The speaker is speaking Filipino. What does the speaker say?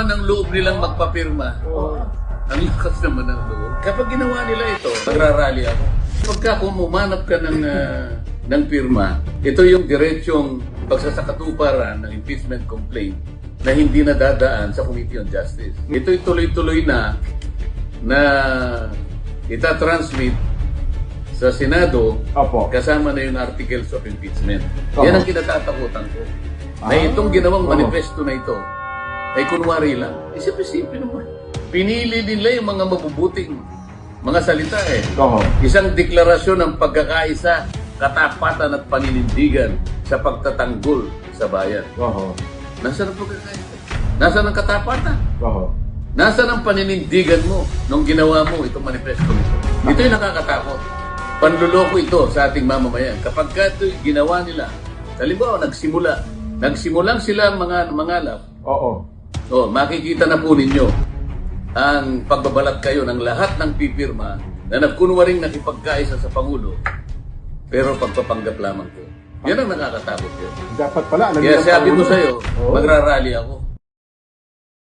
naman ang loob nilang magpapirma. Oo. Ang lakas naman ng loob. Kapag ginawa nila ito, nagrarally ako. Pagka kumamanap ka ng, ah, ng pirma, ito yung diretsong pagsasakatuparan ng impeachment complaint na hindi na dadaan sa Committee on Justice. Ito'y tuloy-tuloy na na itatransmit sa Senado Opo. kasama na yung articles of impeachment. Oo. Yan ang kinatatakutan ko. Na Ah. itong ginawang manifesto na ito ay kunwari lang. Isip-isipin naman. Pinili nila yung mga mabubuting mga salita eh. Oo. Isang deklarasyon ng pagkakaisa, katapatan at paninindigan sa pagtatanggol sa bayan. Oo. Nasaan ang pagkakaisa? Nasaan ang katapatan? Oo. Nasaan ang paninindigan mo nung ginawa mo itong manifesto nito? Ito yung nakakatakot. Panluloko ito sa ating mamamayan. Kapag ka ito ginawa nila, halimbawa nagsimula, nagsimulang sila mga mangalap, Oo. Oh, makikita na po ninyo ang pagbabalat kayo ng lahat ng pipirma na nagkunwaring nakipagkaisa sa Pangulo, pero pagpapanggap lamang po. Yan ang nakakatakot yun. Dapat pala, alam Kaya sabi ko sa'yo, Oo. magrarally ako.